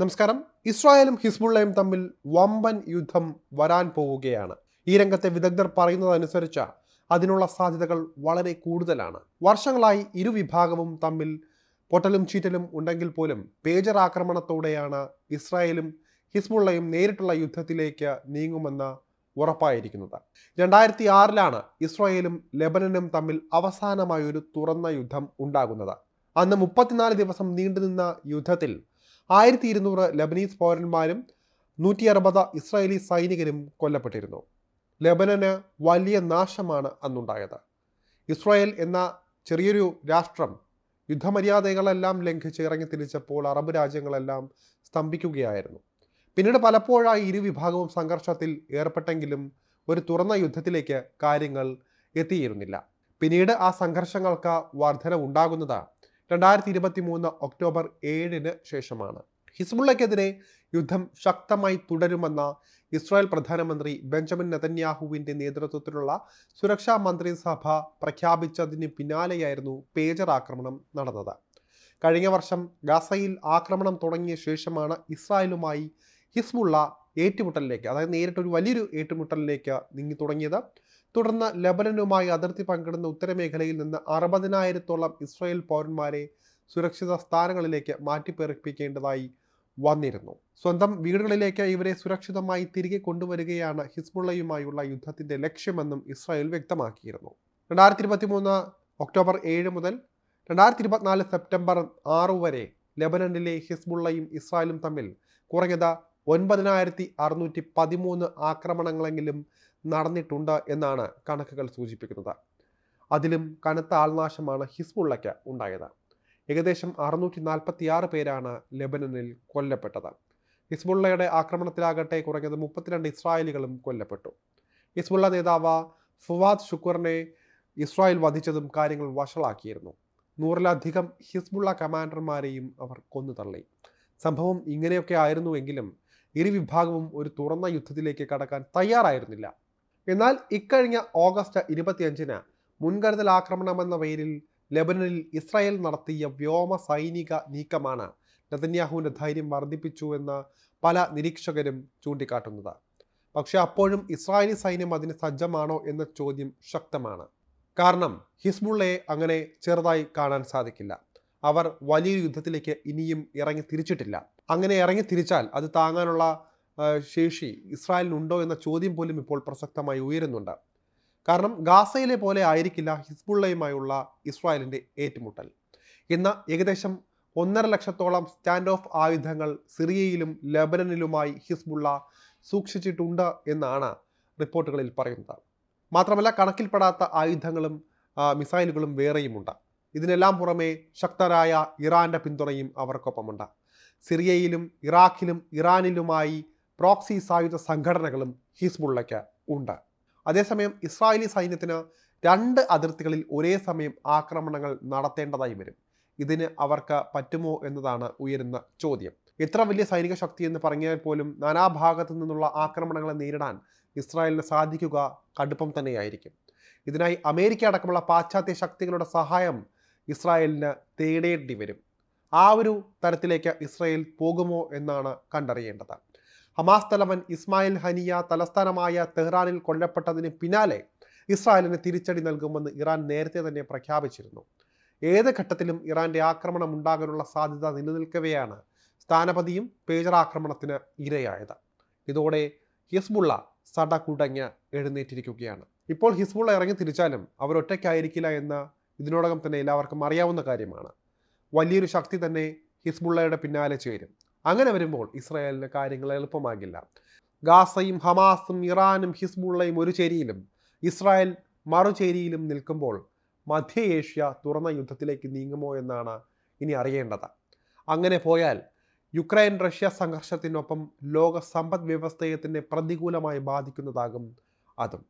നമസ്കാരം. ഇസ്രായേലും ഹിസ്ബുള്ളയും തമ്മിൽ വമ്പൻ യുദ്ധം വരാൻ പോവുകയാണ്. ഈ രംഗത്തെ വിദഗ്ധർ പറയുന്നതനുസരിച്ച് അതിനുള്ള സാധ്യതകൾ വളരെ കൂടുതലാണ്. വർഷങ്ങളായി ഇരു വിഭാഗവും തമ്മിൽ പൊട്ടലും ചീറ്റലും ഉണ്ടെങ്കിൽ പോലും പേജർ ആക്രമണത്തോടെയാണ് ഇസ്രായേലും ഹിസ്ബുള്ളയും നേരിട്ടുള്ള യുദ്ധത്തിലേക്ക് നീങ്ങുമെന്ന് ഉറപ്പായിരിക്കുന്നത്. രണ്ടായിരത്തി ആറിലാണ് ഇസ്രായേലും ലെബനനും തമ്മിൽ അവസാനമായൊരു തുറന്ന യുദ്ധം ഉണ്ടാകുന്നത്. അന്ന് മുപ്പത്തിനാല് ദിവസം നീണ്ടുനിന്ന യുദ്ധത്തിൽ ആയിരത്തി ഇരുന്നൂറ് ലബനീസ് പൗരന്മാരും നൂറ്റി അറുപത് ഇസ്രായേലി സൈനികരും കൊല്ലപ്പെട്ടിരുന്നു. ലബനന് വലിയ നാശമാണ് അന്നുണ്ടായത്. ഇസ്രായേൽ എന്ന ചെറിയൊരു രാഷ്ട്രം യുദ്ധമര്യാദകളെല്ലാം ലംഘിച്ച് ഇറങ്ങി തിരിച്ചപ്പോൾ അറബ് രാജ്യങ്ങളെല്ലാം സ്തംഭിക്കുകയായിരുന്നു. പിന്നീട് പലപ്പോഴായി ഇരുവിഭാഗവും സംഘർഷത്തിൽ ഏർപ്പെട്ടെങ്കിലും ഒരു തുറന്ന യുദ്ധത്തിലേക്ക് കാര്യങ്ങൾ എത്തിയിരുന്നില്ല. പിന്നീട് ആ സംഘർഷങ്ങൾക്ക് വർധന ഉണ്ടാകുന്നത് രണ്ടായിരത്തി ഇരുപത്തി മൂന്ന് ഒക്ടോബർ ഏഴിന് ശേഷമാണ്. ഹിസ്ബുള്ളയ്ക്കെതിരെ യുദ്ധം ശക്തമായി തുടരുമെന്ന ഇസ്രായേൽ പ്രധാനമന്ത്രി ബെഞ്ചമിൻ നെതന്യാഹുവിന്റെ നേതൃത്വത്തിലുള്ള സുരക്ഷാ മന്ത്രിസഭ പ്രഖ്യാപിച്ചതിന് പിന്നാലെയായിരുന്നു പേജർ ആക്രമണം നടന്നത്. കഴിഞ്ഞ വർഷം ഗാസയിൽ ആക്രമണം തുടങ്ങിയ ശേഷമാണ് ഇസ്രായേലുമായി ഹിസ്ബുള്ള ഏറ്റുമുട്ടലിലേക്ക് അതായത് നേരിട്ടൊരു വലിയൊരു ഏറ്റുമുട്ടലിലേക്ക് നീങ്ങി തുടങ്ങിയത്. തുടർന്ന് ലബനനുമായി അതിർത്തി പങ്കിടുന്ന ഉത്തരമേഖലയിൽ നിന്ന് അറുപതിനായിരത്തോളം ഇസ്രായേൽ പൗരന്മാരെ സുരക്ഷിത സ്ഥാനങ്ങളിലേക്ക് മാറ്റിപ്പേർപ്പിക്കേണ്ടതായി വന്നിരുന്നു. സ്വന്തം വീടുകളിലേക്ക് ഇവരെ സുരക്ഷിതമായി തിരികെ കൊണ്ടുവരികയാണ് ഹിസ്ബുള്ളയുമായുള്ള യുദ്ധത്തിന്റെ ലക്ഷ്യമെന്നും ഇസ്രായേൽ വ്യക്തമാക്കിയിരുന്നു. രണ്ടായിരത്തി ഇരുപത്തി മൂന്ന് ഒക്ടോബർ ഏഴ് മുതൽ രണ്ടായിരത്തി ഇരുപത്തിനാല് സെപ്റ്റംബർ ആറ് വരെ ലെബനനിലെ ഹിസ്ബുള്ളയും ഇസ്രായേലും തമ്മിൽ കുറഞ്ഞത് ഒൻപതിനായിരത്തി അറുന്നൂറ്റി പതിമൂന്ന് ആക്രമണങ്ങളെങ്കിലും നടന്നിട്ടുണ്ട് എന്നാണ് കണക്കുകൾ സൂചിപ്പിക്കുന്നത്. അതിലും കനത്ത ആൾനാശമാണ് ഹിസ്ബുള്ളയ്ക്ക് ഉണ്ടായത്. ഏകദേശം അറുന്നൂറ്റി നാൽപ്പത്തി ആറ് പേരാണ് ലെബനനിൽ കൊല്ലപ്പെട്ടത്. ഹിസ്ബുള്ളയുടെ ആക്രമണത്തിലാകട്ടെ കുറഞ്ഞത് മുപ്പത്തിരണ്ട് ഇസ്രായേലികളും കൊല്ലപ്പെട്ടു. ഹിസ്ബുള്ള നേതാവ് ഫുവാദ് ഷുക്കൂറിനെ ഇസ്രായേൽ വധിച്ചതും കാര്യങ്ങൾ വഷളാക്കിയിരുന്നു. നൂറിലധികം ഹിസ്ബുള്ള കമാൻഡർമാരെയും അവർ കൊന്നു തള്ളി സംഭവം ഇങ്ങനെയൊക്കെ ആയിരുന്നുവെങ്കിലും ഇരു വിഭാഗവും ഒരു തുറന്ന യുദ്ധത്തിലേക്ക് കടക്കാൻ തയ്യാറായിരുന്നില്ല. എന്നാൽ ഇക്കഴിഞ്ഞ ഓഗസ്റ്റ് ഇരുപത്തിയഞ്ചിന് മുൻകരുതൽ ആക്രമണമെന്ന പേരിൽ ലെബനനിൽ ഇസ്രായേൽ നടത്തിയ വ്യോമ സൈനിക നീക്കമാണ് നെതന്യാഹുവിന്റെ ധൈര്യം വർദ്ധിപ്പിച്ചു എന്ന് പല നിരീക്ഷകരും ചൂണ്ടിക്കാട്ടുന്നത്. പക്ഷെ അപ്പോഴും ഇസ്രായേലി സൈന്യം അതിന് സജ്ജമാണോ എന്ന ചോദ്യം ശക്തമാണ്. കാരണം ഹിസ്ബുള്ളയെ അങ്ങനെ ചെറുതായി കാണാൻ സാധിക്കില്ല. അവർ വലിയ യുദ്ധത്തിലേക്ക് ഇനിയും ഇറങ്ങി തിരിച്ചിട്ടില്ല. അങ്ങനെ ഇറങ്ങി തിരിച്ചാൽ അത് താങ്ങാനുള്ള ശേഷി ഇസ്രായേലിനുണ്ടോ എന്ന ചോദ്യം പോലും ഇപ്പോൾ പ്രസക്തമായി ഉയരുന്നുണ്ട്. കാരണം ഗാസയിലെ പോലെ ആയിരിക്കില്ല ഹിസ്ബുള്ളയുമായുള്ള ഇസ്രായേലിന്റെ ഏറ്റുമുട്ടൽ. ഇന്ന് ഏകദേശം ഒന്നര ലക്ഷത്തോളം സ്റ്റാൻഡ് ഓഫ് ആയുധങ്ങൾ സിറിയയിലും ലബനനിലുമായി ഹിസ്ബുള്ള സൂക്ഷിച്ചിട്ടുണ്ട് എന്നാണ് റിപ്പോർട്ടുകളിൽ പറയുന്നത്. മാത്രമല്ല കണക്കിൽപ്പെടാത്ത ആയുധങ്ങളും മിസൈലുകളും വേറെയുമുണ്ട്. ഇതിനെല്ലാം പുറമെ ശക്തരായ ഇറാന്റെ പിന്തുണയും അവർക്കൊപ്പമുണ്ട്. സിറിയയിലും ഇറാഖിലും ഇറാനിലുമായി പ്രോക്സി സായുധ സംഘടനകളും ഹിസ്ബുള്ളയ്ക്ക് ഉണ്ട്. അതേസമയം ഇസ്രായേലി സൈന്യത്തിന് രണ്ട് അതിർത്തികളിൽ ഒരേ സമയം ആക്രമണങ്ങൾ നടത്തേണ്ടതായി വരും. ഇതിന് അവർക്ക് പറ്റുമോ എന്നതാണ് ഉയരുന്ന ചോദ്യം. എത്ര വലിയ സൈനിക ശക്തി എന്ന് പറഞ്ഞാൽ പോലും നാനാഭാഗത്തു നിന്നുള്ള ആക്രമണങ്ങളെ നേരിടാൻ ഇസ്രായേലിന് സാധിക്കുക കടുപ്പം തന്നെയായിരിക്കും. ഇതിനായി അമേരിക്ക അടക്കമുള്ള പാശ്ചാത്യ ശക്തികളുടെ സഹായം ഇസ്രായേലിന് തേടേണ്ടി വരും. ആ ഒരു തരത്തിലേക്ക് ഇസ്രായേൽ പോകുമോ എന്നാണ് കണ്ടറിയേണ്ടത്. ഹമാസ് തലവൻ ഇസ്മായിൽ ഹനിയ തലസ്ഥാനമായ തെഹ്റാനിൽ കൊല്ലപ്പെട്ടതിന് പിന്നാലെ ഇസ്രായേലിന് തിരിച്ചടി നൽകുമെന്ന് ഇറാൻ നേരത്തെ തന്നെ പ്രഖ്യാപിച്ചിരുന്നു. ഏത് ഘട്ടത്തിലും ഇറാന്റെ ആക്രമണം ഉണ്ടാകാനുള്ള സാധ്യത നിലനിൽക്കവെയാണ് സ്ഥാനപതിയും പേജർ ആക്രമണത്തിന് ഇരയായത്. ഇതോടെ ഹിസ്ബുള്ള സടകുടഞ്ഞ് എഴുന്നേറ്റിരിക്കുകയാണ്. ഇപ്പോൾ ഹിസ്ബുള്ള ഇറങ്ങി തിരിച്ചാലും അവരൊറ്റയ്ക്കായിരിക്കില്ല എന്ന് ഇതിനോടകം തന്നെ എല്ലാവർക്കും അറിയാവുന്ന കാര്യമാണ്. വലിയൊരു ശക്തി തന്നെ ഹിസ്ബുള്ളയുടെ പിന്നാലെ ചേരും. അങ്ങനെ വരുമ്പോൾ ഇസ്രായേലിന് കാര്യങ്ങൾ എളുപ്പമാകില്ല. ഗാസയും ഹമാസും ഇറാനും ഹിസ്ബുള്ളയും ഒരു ചേരിയിലും ഇസ്രായേൽ മറുചേരിയിലും നിൽക്കുമ്പോൾ മധ്യ ഏഷ്യ തുറന്ന യുദ്ധത്തിലേക്ക് നീങ്ങുമോ എന്നാണ് ഇനി അറിയേണ്ടത്. അങ്ങനെ പോയാൽ യുക്രൈൻ റഷ്യ സംഘർഷത്തിനൊപ്പം ലോക സമ്പദ് വ്യവസ്ഥയെ തന്നെ പ്രതികൂലമായി ബാധിക്കുന്നതാകും അതും.